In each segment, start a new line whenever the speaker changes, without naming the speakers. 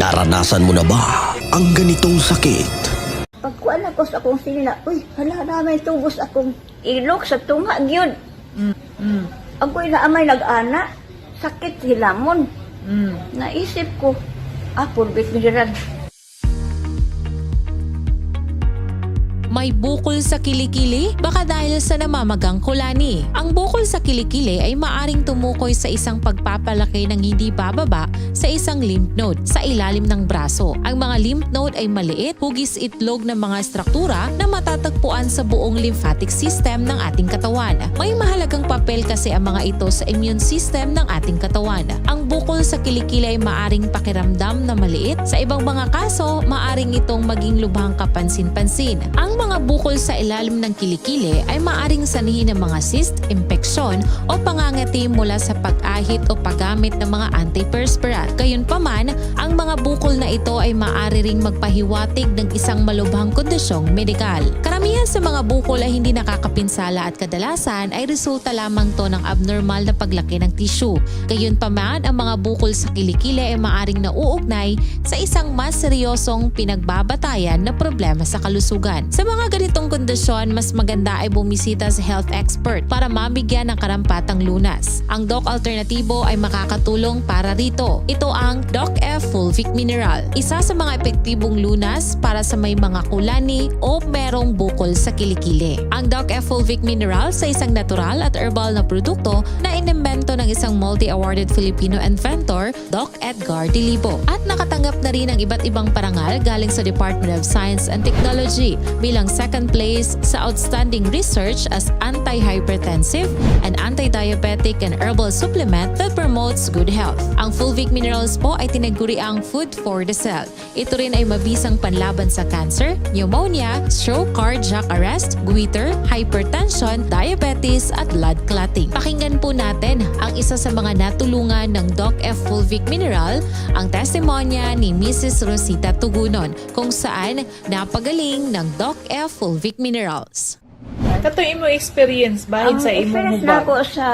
Naranasan mo na ba ang ganitong sakit?
Pagkuan ako sa akong sinila, uy, hala namin tubos akong ilok sa tunga, gyud.
Mm, mm,
Ako'y naamay nag-ana, sakit hilamon.
mm.
Naisip ko, ah, pulbit mineral.
May bukol sa kilikili? Baka dahil sa namamagang kulani. Ang bukol sa kilikili ay maaring tumukoy sa isang pagpapalaki ng hindi bababa sa isang lymph node sa ilalim ng braso. Ang mga lymph node ay maliit, hugis itlog ng mga struktura na matatagpuan sa buong lymphatic system ng ating katawan. May mahalagang papel kasi ang mga ito sa immune system ng ating katawan. Ang bukol sa kilikili ay maaring pakiramdam na maliit. Sa ibang mga kaso, maaring itong maging lubhang kapansin-pansin. Ang mga bukol sa ilalim ng kilikili ay maaring sanhi ng mga cyst, impeksyon o pangangati mula sa pag-ahit o paggamit ng mga antiperspirant. Gayunpaman, ang mga bukol na ito ay maaari ring magpahiwatig ng isang malubhang kondisyong medikal. Karamihan sa mga bukol ay hindi nakakapinsala at kadalasan ay resulta lamang to ng abnormal na paglaki ng tissue. Gayunpaman, ang mga bukol sa kilikili ay maaring nauugnay sa isang mas seryosong pinagbabatayan na problema sa kalusugan. Sa mga ganitong kondisyon, mas maganda ay bumisita sa health expert para mabigyan ng karampatang lunas. Ang Doc Alternatibo ay makakatulong para rito. Ito ang Doc F Fulvic Mineral, isa sa mga epektibong lunas para sa may mga kulani o merong bukol sa kilikili. Ang Doc F Fulvic Mineral sa isang natural at herbal na produkto na inimbento ng isang multi-awarded Filipino inventor, Doc Edgar Dilibo. At nakatanggap na rin ng iba't ibang parangal galing sa Department of Science and Technology bilang second place sa outstanding research as anti-hypertensive and anti-diabetic and herbal supplement that promotes good health. Ang Fulvic Minerals po ay tinaguri ang food for the cell. Ito rin ay mabisang panlaban sa cancer, pneumonia, stroke, cardiac arrest, goiter, hypertension, diabetes at blood clotting. Pakinggan po natin isa sa mga natulungan ng Doc F Fulvic Mineral, ang testimonya ni Mrs. Rosita Tugunon kung saan napagaling ng Doc F Fulvic Minerals.
Kato imo experience
Ang
sa imo
experience na ako sa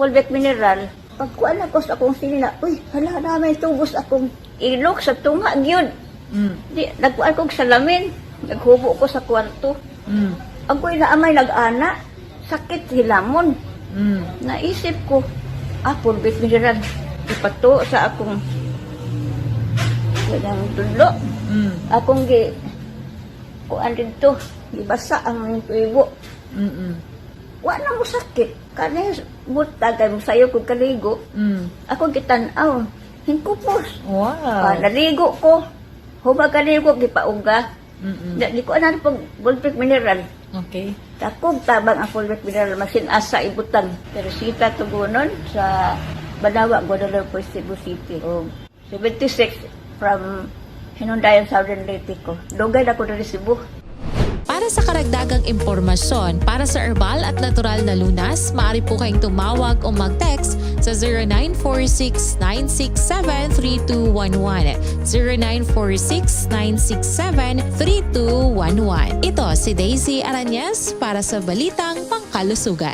pulbit mineral, pagkuan ako sa akong sinila, uy, hala namin tubos akong ilok sa tunga, gyud.
Mm,
Di, nagkuan kong salamin, naghubo ko sa kwarto.
mm,
Ako'y naamay nag-ana, sakit hilamon.
mm.
Naisip ko, ah, pulbit mineral. Ipato sa akong kanyang tulo.
Mm,
Akong gi, kuan dito, gibasa ang tuibo.
mm, mm,
Wa na mo sakit. Kani buta kay mo sayo kog kaligo.
mm.
Ako gitan-aw. Hingkupos.
Wow.
Ah, naligo ko. Hubag kaligo gipauga.
Mm, mm.
Di ko ana pag bulpik mineral.
Okay.
Takog tabang ang bulpik mineral masin asa ibutan. Teresita tugunon sa Banawa, Guadalupe, Cebu City. O 76 from Hinundayan, Southern Leyte ko. Dugay na ko na Cebu.
Para sa karagdagang impormasyon para sa herbal at natural na lunas, maaari po kayong tumawag o mag-text sa 0946-967-3211. 0946-967-3211. Ito si Daisy Aranyes para sa Balitang Pangkalusugan.